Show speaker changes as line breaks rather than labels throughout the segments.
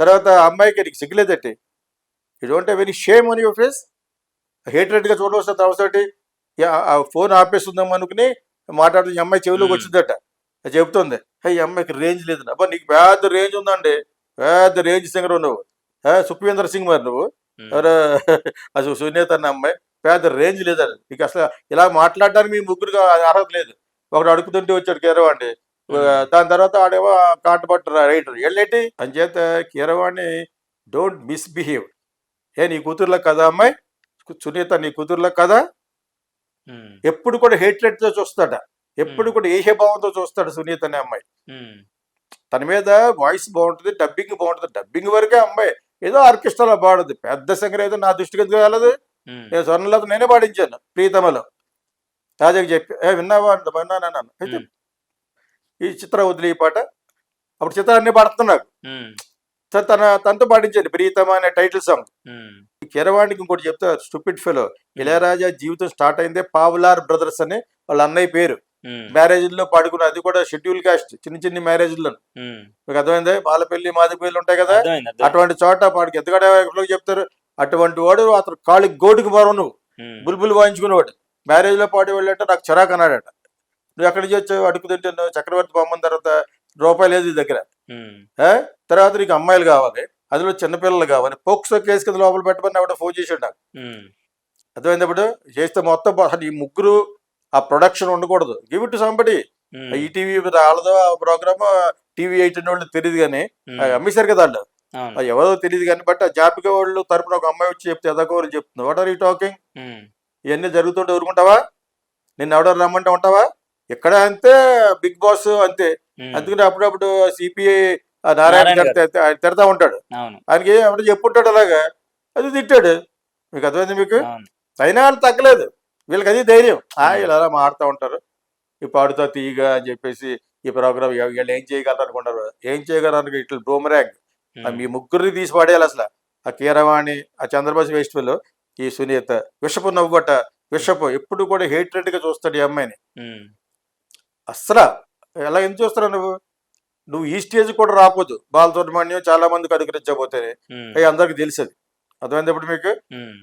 తర్వాత ఆ అమ్మాయికి నీకు సిగ్గులేదట్టి you don't have any shame on your face హేట్రెడ్గా చూడవలసిన అవసరం ఫోన్ ఆపేస్తుందాం అనుకుని మాట్లాడుతున్న ఈ అమ్మాయి చెవిలోకి
Hmm.
వచ్చిందట. చెబుతుంది "హే, ఈ అమ్మాయికి రేంజ్ లేదు అబ్బా నీకు పెద్ద రేంజ్ ఉందండి. పెద్ద రేంజ్ సింగర్ నువ్వు సుఖ్వీందర్ సింగ్ మరి నువ్వు? ఎవరు? అసలు సునీత అన్న అమ్మాయి. పెద్ద రేంజ్ లేదండి. నీకు అసలు ఇలా మాట్లాడడానికి మీ ముగ్గురుగా అర్హత లేదు. ఒకడు అడుగుతుంటే వచ్చాడు కీరవాణి దాని తర్వాత ఆడేమో కాంటపట్టు రైటర్ వెళ్ళేటి అంచేత కీరవాణి డోంట్ మిస్బిహేవ్. ఏ నీ కూతుర్ల కదా అమ్మాయి? సునీత నీ కూతుర్ల కదా? ఎప్పుడు కూడా hatred తో చూస్తాడ? ఎప్పుడు. కూడా ఏహే భావంతో చూస్తాడు సునీత అనే అమ్మాయి? తన మీద వాయిస్ బాగుంటుంది డబ్బింగ్ బాగుంటుంది. డబ్బింగ్ వరకే అమ్మాయి. ఏదో ఆర్కెస్ట్రాలో పాడుద్ది. పెద్ద సింగర్ ఏదో నా దృష్టికి ఎందుకు వెళ్ళదు? నేను స్వర్ణలత నేనే పాడించాను ప్రీతమలో. రాజాకి చెప్పి ఏ విన్నావా? అంత విన్నానన్నాను. అయితే. ఈ చిత్ర వదిలి ఈ పాట. అప్పుడు చిత్ర అన్ని పాడుతున్నాడు తన తనతో పాడించాను ప్రీతమ అనే టైటిల్ సాంగ్. కిరవాణికి ఇంకోటి చెప్తా స్టూపిడ్ ఫెలో. ఇళయరాజా జీవితం స్టార్ట్ అయిందే పావులార్ బ్రదర్స్ అని వాళ్ళ అన్నయ్య పేరు.
ఉమ్,
మ్యారేజ్లో పాడుకున్న అది కూడా షెడ్యూల్ కాస్ట్ చిన్న చిన్న మ్యారేజ్లో
ఉమ్.
మీకు అర్థమైందే? బాలపల్లి మాదిపల్లి ఉంటాయి కదా?
అర్థమైంది, అర్థమైంది.
అటువంటి చోట పాడికి ఎందుకంటే చెప్తారు. అటువంటి వాడు అతను కాళ్ళకి గోటుకు మరో నువ్వు. బుల్బుల్ వాయించుకునేవాడు. మ్యారేజ్లో పాడేవాళ్ళు అంటే నాకు చిరాకు అన్నాడట. నువ్వు ఎక్కడి నుంచి వచ్చావు? అడుగు తింటున్నావు చక్రవర్తి బొమ్మన తర్వాత రూపాయలు లేదు దగ్గర? తర్వాత నీకు అమ్మాయిలు కావాలి అందులో చిన్నపిల్లలు కావాలి పోక్సో కేసు కింద లోపల పెట్టమని ఆవిడ ఫోన్ చేసాడు నాకు అర్థమైంది ఇప్పుడు? చేస్తే మొత్తం అసలు ఈ ముగ్గురు ఆ ప్రొడక్షన్ ఉండకూడదు. గివ్ ఇట్ సంబడి ఈటీవీ వాళ్ళదో ఆ ప్రోగ్రామ్ టీవీ ఎయిటీన్ వాళ్ళు తెలియదు కానీ అమ్మేశారు కదా వాళ్ళు. ఎవరో తెలియదు కానీ బట్ ఆ జాపిక వాళ్ళు తరపున ఒక అమ్మాయి వచ్చి చెప్తే ఎదగోరు చెప్తుంది. వాట్ ఆర్ యూ టాకింగ్ ఇవన్నీ జరుగుతుంటే ఊరుకుంటావా? నిన్ను ఎవడో రమ్మంటే ఉంటావా? ఇక్కడ అంతే బిగ్ బాస్ అంతే. అందుకని అప్పుడప్పుడు సిపిఐ నారాయణ గారు. తిడతా- ఉంటాడు. ఆయనకి ఎవడో చెప్పుంటాడు అలాగా అది తిట్టాడు. మీకు అర్థమైంది మీకు? అయినా వాళ్ళు తగ్గలేదు. వీళ్ళకి అది ధైర్యం. ఆ వీళ్ళు అలా మాడుతూ ఉంటారు. ఈ పాడుతా తీయగా అని చెప్పేసి ఈ ప్రోగ్రామ్ వీళ్ళు ఏం చేయగలరు అనుకుంటారు? ఏం చేయగలరు? ఇట్లా బ్రూమరాంగ్ మీ ముగ్గురిని తీసి పడేయాలి అసలు. ఆ కీరవాణి ఆ చంద్రబాబు ఫెస్టివల్ ఈ సునీత విషపు నవ్వుబట్ట విషపు ఎప్పుడు కూడా hatred గా చూస్తాడు ఈ అమ్మాయిని. అస్సలు. ఎలా ఎందుకు చూస్తావు నువ్వు? నువ్వు ఈ స్టేజ్ కూడా రాపోదు బాలసుబ్రహ్మణ్యం చాలా మందికి అనుకరించబోతే
ఉమ్,
అవి అందరికి తెలిసేది. అర్థమైంది ఇప్పుడు మీకు?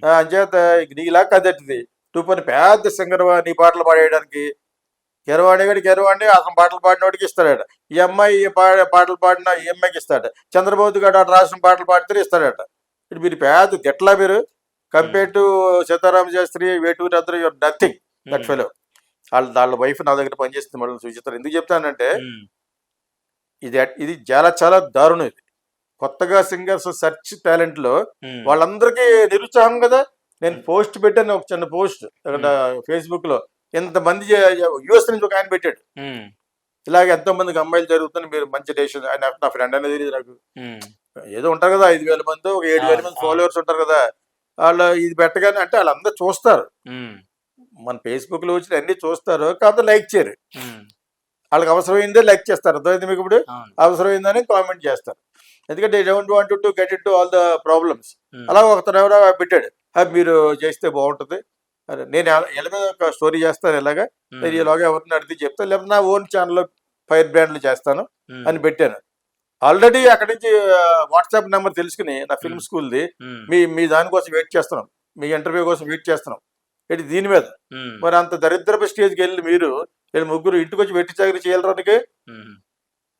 అంచేత నీలా కదట్టిది. నువ్వు పని పెద్ద సింగర్ నీ పాటలు పాడేయడానికి. కెరవాణి గడి కెరవాణి అతను పాటలు పాడినోడికి ఇస్తాడట. ఈ అమ్మాయి ఈ పా- పాటలు పాడిన ఈ అమ్మాయికి ఇస్తాడట. చంద్రబాబు గారు అటు రాసిన పాటలు పాడితే ఇస్తాడట. ఇప్పుడు మీరు పెద్ద ఎట్లా మీరు? కంపేర్ టు సీతారామ శాస్త్రి వేటూరి అందరూ యువర్ నథింగ్. That fellow. వాళ్ళ వాళ్ళ వైఫ్ నా దగ్గర పనిచేస్తుంది మళ్ళీ సుచిత్ర ఎందుకు చెప్తానంటే ఇది ఇది చాలా చాలా దారుణం ఇది. కొత్తగా సింగర్స్ సెర్చ్
టాలెంట్లో
వాళ్ళందరికీ నిరుత్సాహం కదా. నేను పోస్ట్ పెట్టాను ఒక చిన్న పోస్ట్ ఫేస్బుక్లో ఎంతమంది యుఎస్ నుంచి ఒక ఆయన పెట్టాడు. ఇలాగ ఎంతో మందికి అమ్మాయిలు జరుగుతుంది మీరు మంచి డెసిషన్ ఆయన నా ఫ్రెండ్ అనేది తెలియదు నాకు. ఏదో ఉంటారు కదా ఐదు వేల మంది ఒక ఏడు వేల మంది. ఫాలోవర్స్ ఉంటారు కదా. వాళ్ళు ఇది పెట్టగానే అంటే వాళ్ళందరూ చూస్తారు. మన ఫేస్బుక్లో వచ్చిన అన్ని చూస్తారు కాకపోతే లైక్ చేయరు. వాళ్ళకి అవసరమైందే లైక్ చేస్తారు. అర్థమైంది మీకు ఇప్పుడు? అవసరమైందని కామెంట్ చేస్తారు. ఎందుకంటే don't want to get it to all the problems. అలా ఒకతను ఎవరో పెట్టాడు. అది మీరు చేస్తే బాగుంటుంది. నేను ఎల- ఎల మీద ఒక స్టోరీ చేస్తాను ఇలాగా. నేను ఇలాగా ఎవరిని అడిగితే చెప్తాను లేకపోతే నా ఓన్ ఛానల్లో ఫైర్ బ్రాండ్లు చేస్తాను అని పెట్టాను. ఆల్రెడీ అక్కడి నుంచి వాట్సాప్ నెంబర్ తెలుసుకుని నా ఫిల్మ్ స్కూల్ది మీ మీ దానికోసం వెయిట్ చేస్తున్నాం. మీ ఇంటర్వ్యూ కోసం వెయిట్ చేస్తున్నాం. ఏంటి దీని మీద? మరి అంత దరిద్రపు స్టేజ్కి వెళ్ళి మీరు వీళ్ళు ముగ్గురు ఇంటికి వచ్చి వెట్టి చాకరీ చేయాలరానికి?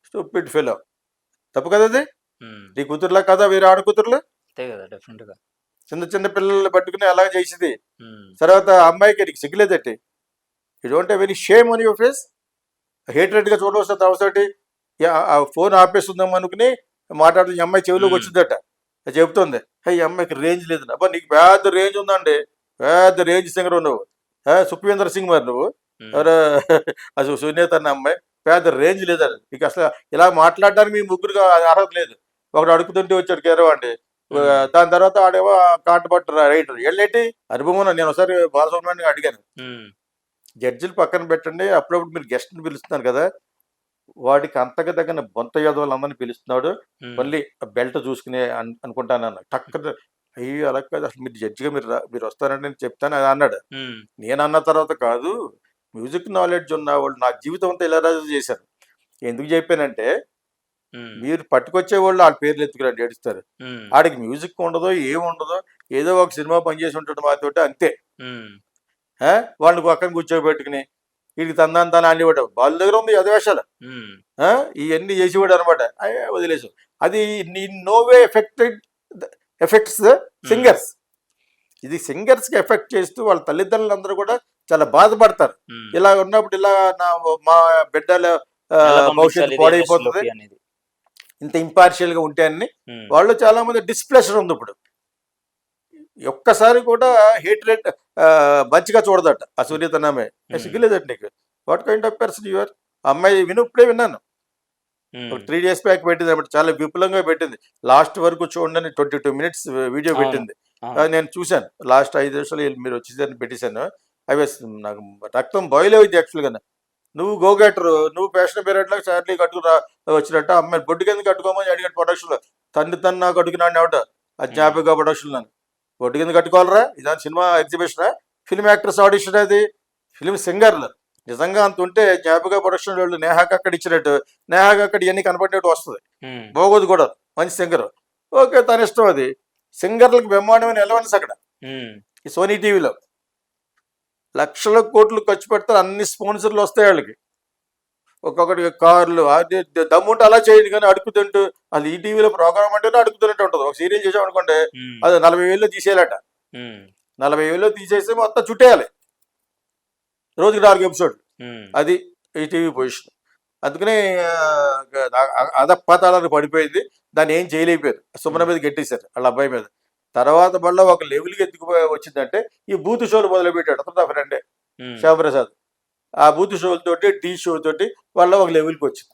Stupid fellow. తప్పు కదా అది? నీ కూతుర్లా కదా వేరే ఆడ కూతుర్లు? చిన్న చిన్న పిల్లలు పట్టుకుని అలాగ చేసింది. తర్వాత అమ్మాయికి నీకు సిగ్గులేదట్టి you don't have any shame on your face హేట్రెడ్గా చూడవలసిన అవసరం ఆ ఫోన్ ఆపేస్తుందాం అనుకుని మాట్లాడుతున్న ఈ అమ్మాయి చెవిలోకి. వచ్చిందట. చెబుతుంది "హే, ఈ అమ్మాయికి రేంజ్ లేదు అబ్బా నీకు పెద్ద రేంజ్ ఉందండి. పెద్ద రేంజ్ సింగర్ నువ్వు సుఖ్వీందర్ సింగ్ మరి నువ్వు. అది సునీత అన్న అమ్మాయి. పెద్ద రేంజ్ లేదండి నీకు అసలు ఇలా మాట్లాడడానికి మీ ముగ్గురుగా అర్హత లేదు. ఒకడు అడుగుతుంటే వచ్చాడు కేరవాండి దాని తర్వాత ఆడేమో కాంటపట్టు రైటర్. వెళ్ళేటి అనుభవం. నేను ఒకసారి బాలసుబ్రహ్మణ్యం అడిగాను. జడ్జిలు పక్కన పెట్టండి. అప్పుడప్పుడు మీరు గెస్ట్ని పిలుస్తున్నారు కదా. వాడికి అంతగా తగిన బొంత అందరిని పిలుస్తున్నాడు. మళ్ళీ బెల్ట్ చూసుకునే అన్- అనుకుంటాను అన్న టక్కన అయ్యో అలా కాదు. అసలు మీరు జడ్జిగా మీరు మీరు వస్తారంటే నేను చెప్తాను. అది అన్నాడు. నేను అన్న తర్వాత కాదు మ్యూజిక్ నాలెడ్జ్ ఉన్న వాళ్ళు నా జీవితం అంతా ఇలా రాజు చేశారు. ఎందుకు చెప్పానంటే మీరు పట్టుకొచ్చే వాళ్ళు వాళ్ళ పేర్లు ఎత్తుకురండి ఏడుస్తారు? ఆడికి మ్యూజిక్ ఉండదో ఏమి ఉండదో ఏదో ఒక సినిమా పనిచేసి ఉంటాడు మాతోటి అంతే? వాళ్ళని పక్కన కూర్చోబెట్టుకుని వీడికి తందాన్ని తాను అనివ్వడం వాళ్ళ దగ్గర ఉంది అధివేశాలు ఇవన్నీ చేసేవాడు అనమాట. వదిలేసాం అది నీ no way affected effects the singers. ఇది సింగర్స్కి ఎఫెక్ట్ చేస్తూ వాళ్ళ తల్లిదండ్రులు అందరూ కూడా చాలా బాధపడతారు.
ఉమ్.
ఇలా ఉన్నప్పుడు ఇలా నా మా బిడ్డల భవిష్యత్తు పాడైపోతుంది. ఇంత ఇంపార్షియల్గా ఉంటే అని
ఉమ్,
వాళ్ళు చాలా మంది డిస్ప్లెషర్ ఉంది ఇప్పుడు. ఒక్కసారి కూడా హేట్ రేట్ మంచిగా చూడదట ఆ సూర్యతనామే.
Hmm.
సిగ్గులేదట నీకు. What kind of person your అమ్మాయి విను ఇప్పుడే విన్నాను. త్రీ డేస్ బ్యాక్ పెట్టింది అన్నమాట. చాలా విపులంగా పెట్టింది. లాస్ట్ వరకు చూడండి ట్వంటీ టూ మినిట్స్ వీడియో. పెట్టింది. నేను చూశాను. లాస్ట్ ఐదు నిమిషాలు మీరు వచ్చేసరికి పెట్టేశాను. అవి నాకు రక్తం బాయిల్ అయింది యాక్చువల్గా నువ్వు గోగెటర్ నువ్వు ఫ్యాషన్ పీరియడ్లో శారీ కట్టుకురా వచ్చినట్టు అమ్మాయి బొడ్డు కింద కట్టుకోమని అడిగాడు ప్రొడక్షన్లో. తండ్రి తను నాకు అడుగునాడు ఎవట అజ్ఞాపిక ప్రొడక్షన్లో బొడ్డు కింద కట్టుకోవాలరా? ఇదాని cinema exhibition film actors audition అది. ఫిల్మ్ సింగర్లు నిజంగా అంత ఉంటే జ్ఞాపిక ప్రొడక్షన్ వాళ్ళు నేహాకి అక్కడ ఇచ్చినట్టు. నేహాకి అక్కడ ఇవన్నీ కనపడినట్టు వస్తుంది. బాగోదు కూడా. మంచి సింగర్. ఓకే తన ఇష్టం అది. సింగర్లకు బ్రహ్మాండమైన ఎలవెన్స్ అక్కడ. ఈ సోనీ టీవీలో. లక్షల కోట్లు ఖర్చు పెడతారు. అన్ని స్పాన్సర్లు వస్తాయి వాళ్ళకి. ఒక్కొక్కటి కార్లు అది దమ్ముంటే అలా చేయండి కానీ అడుగుతుంటూ అది ఈ టీవీలో ప్రోగ్రామ్ అంటేనే అడుగుతున్నట్టు ఉంటుంది. ఒక సీరియల్
ఉమ్,
అది నలభై వేల్లో తీసేయాలట. నలభై వేల్లో తీసేసి మొత్తం చుట్టేయాలి. రోజుకి నాలుగు ఎపిసోడ్
ఉమ్,
అది ఈ టీవీ పొజిషన్. అందుకనే అదపాతాలకు పడిపోయింది. దాన్ని ఏం చేయలేకపోయారు. సుమన మీద గెట్టేశారు వాళ్ళ అబ్బాయి మీద. తర్వాత మళ్ళీ ఒక లెవెల్కి ఎత్తుకుపోయి వచ్చిందంటే ఈ బూత్ షోలు మొదలు పెట్టాడు అతను నా ఫ్రెండే శ్యామప్రసాద్. ఆ బూత్ షోలతోటి టీ షో తోటి వాళ్ళ ఒక లెవెల్కి వచ్చింది.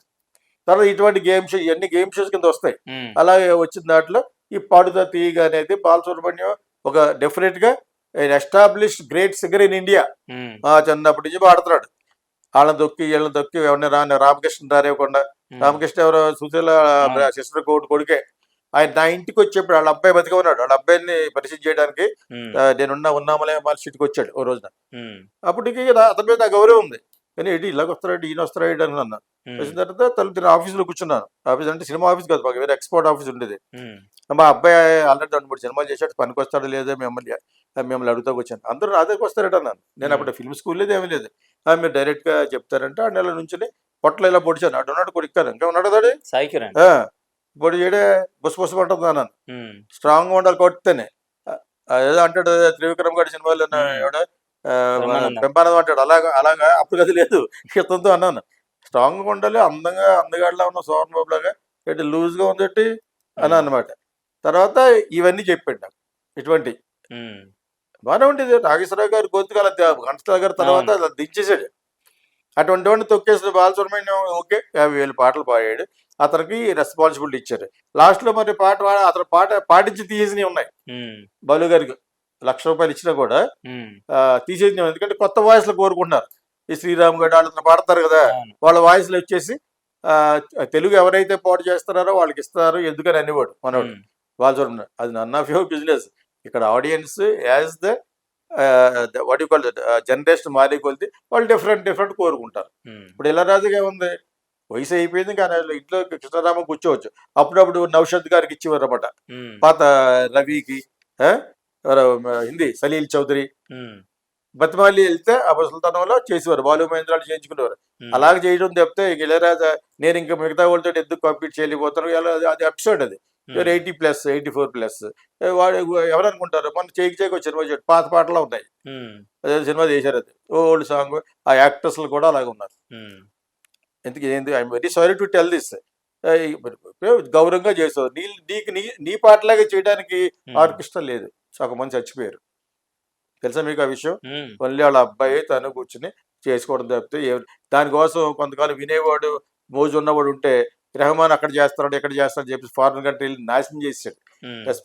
తర్వాత ఇటువంటి గేమ్ షో ఇవన్నీ గేమ్ షోస్ కింద వస్తాయి. అలాగే వచ్చిన దాంట్లో ఈ పాడుతా తీయగా అనేది బాలసుబ్రహ్మణ్యం ఒక డెఫినెట్గా established great singer in India చిన్నప్పటి నుంచి పాడుతున్నాడు. వాళ్ళని దొక్కి వీళ్ళని దొక్కి ఎవరిని రాని రామకృష్ణ రారేవ్వకుండా
ఉమ్,
రామకృష్ణ ఎవరో సుశీల. సిస్టర్ కోటి కొడుకే. ఆయన నా ఇంటికి వచ్చేప్పుడు వాళ్ళ అబ్బాయి బతిక ఉన్నాడు. వాళ్ళ అబ్బాయిని పరిచయం చేయడానికి ఆ, నేనున్న ఉన్నామలే వాళ్ళ సిటీకి వచ్చాడు ఓ రోజున. అప్పటికి అతని మీద నా గౌరవం ఉంది. కానీ ఏంటి ఇలాగ వస్తాడు ఈయన వస్తాడు అని అన్నా
ఉమ్,
వచ్చిన తర్వాత తను తిన ఆఫీస్లో కూర్చున్నాను. ఆఫీస్ అంటే సినిమా ఆఫీస్ కాదు మాకు వేరే ఎక్స్పోర్ట్ ఆఫీస్ ఉండేది. మా అబ్బాయి ఆల్రెడీ రెండు మూడు సినిమాలు చేశాడు పనికి వస్తాడో లేదో మిమ్మల్ని మిమ్మల్ని అడుగుతా వచ్చాను. అందరూ నా దగ్గర వస్తారట అన్నాను నేను అప్పుడు ఫిల్మ్ స్కూల్ లేదు ఏమీ లేదు. మీరు డైరెక్ట్గా చెప్తారంటే ఆ నెల నుంచి పొట్టలో ఇలా పొడిచాను. అటు ఉన్నాడు కొడుకాను ఇంకా ఉన్నాడు పొడి చేయడే బుస బుస పడుతుంది అన్నాను. స్ట్రాంగ్గా ఉండాలి కొడితేనే ఏదో అంటాడు త్రివిక్రమ్ గారి సినిమాలో. పెంపానందం అంటాడు. అలాగా అలాగా అప్పుడు అది లేదు. ఇతంతో అన్నాను. స్ట్రాంగ్గా ఉండాలి అందంగా అందగాడిలా ఉన్న సోహన్ బాబు లాగా లూజ్గా ఉందట్టి అని అన్నమాట తర్వాత ఇవన్నీ చెప్పాడు నాకు. ఇటువంటి బాగానే ఉండేది. నాగేశ్వరరావు గారు గొంతుకాల ఘంటసాల గారి తర్వాత దించేసాడు అటువంటి వాడిని తొక్కేసిన బాలసుబ్రహ్మణ్యం ఓకే యాభై వేలు పాటలు పాడాడు. అతనికి రెస్పాన్సిబిలిటీ ఇచ్చారు. లాస్ట్లో మరి పాట పాడ అతను పాట పాటించి తీసేసినవి ఉన్నాయి. బాలు గారికి లక్ష రూపాయలు ఇచ్చినా కూడా తీసేసినవి ఎందుకంటే కొత్త వాయిస్లో కోరుకుంటున్నారు. ఈ శ్రీరామ్ గడ్ వాళ్ళు పాడతారు కదా. వాళ్ళ వాయిస్లో వచ్చేసి తెలుగు ఎవరైతే పాటు చేస్తున్నారో వాళ్ళకి ఇస్తారు. ఎందుకని అనేవాడు మనవాడు చూడండి అది నన్ ఆఫ్ యువర్ బిజినెస్. ఇక్కడ audience as the what you call generation మారే కొలిది వాళ్ళు డిఫరెంట్ డిఫరెంట్ కోరుకుంటారు.
ఉమ్,
ఇప్పుడు ఇలా రాజుగా ఉంది? వయసు అయిపోయింది కానీ ఇంట్లో కృష్ణరామ కూర్చోవచ్చు. అప్పుడప్పుడు నౌషద్ గారికి ఇచ్చేవారు అనమాట
ఉమ్,
పాత రవికి హిందీ సలీల్ చౌదరి.
ఉమ్,
బతిమాలి వెళ్తే ఆ ముసలితనంలో చేసేవారు. బాలు మహేంద్రాలు చేయించుకునేవారు. అలాగ చేయడం తప్పితే ఇంక ఇళయరాజా నేను ఇంకా మిగతా వాళ్ళతో ఎందుకు కంప్లీట్ చేయలేకపోతాను అది- అది అప్సైడ్ అది.
ఉమ్,
eighty plus eighty four plus. వాడు ఎవరు అనుకుంటారు మన చేకి చేకి సినిమా పాత పాటలు ఉన్నాయి.
ఉమ్,
అదే సినిమా చేశారు అది. ఓల్డ్ సాంగ్ ఆ యాక్టర్స్లు కూడా అలాగే ఉన్నారు.
ఉమ్,
ఎందుకు ఏంది I'm very sorry to tell this. గౌరవంగా చేసావు నీ నీకు నీ నీ పాటలాగే చేయడానికి ఆర్కెస్ట్రా లేదు. సగం మంది చచ్చిపోయారు. తెలుసా మీకు ఆ విషయం? మళ్ళీ వాళ్ళ అబ్బాయి తను కూర్చుని చేసుకోవడం తప్పితే దానికోసం కొంతకాలం వినేవాడు మోజు ఉన్నవాడు ఉంటే రెహమాన్ అక్కడ చేస్తున్నాడు ఎక్కడ చేస్తాడు చెప్పి ఫారిన్ కంట్రీ నాశనం
ఉమ్.
ఎస్పెషల్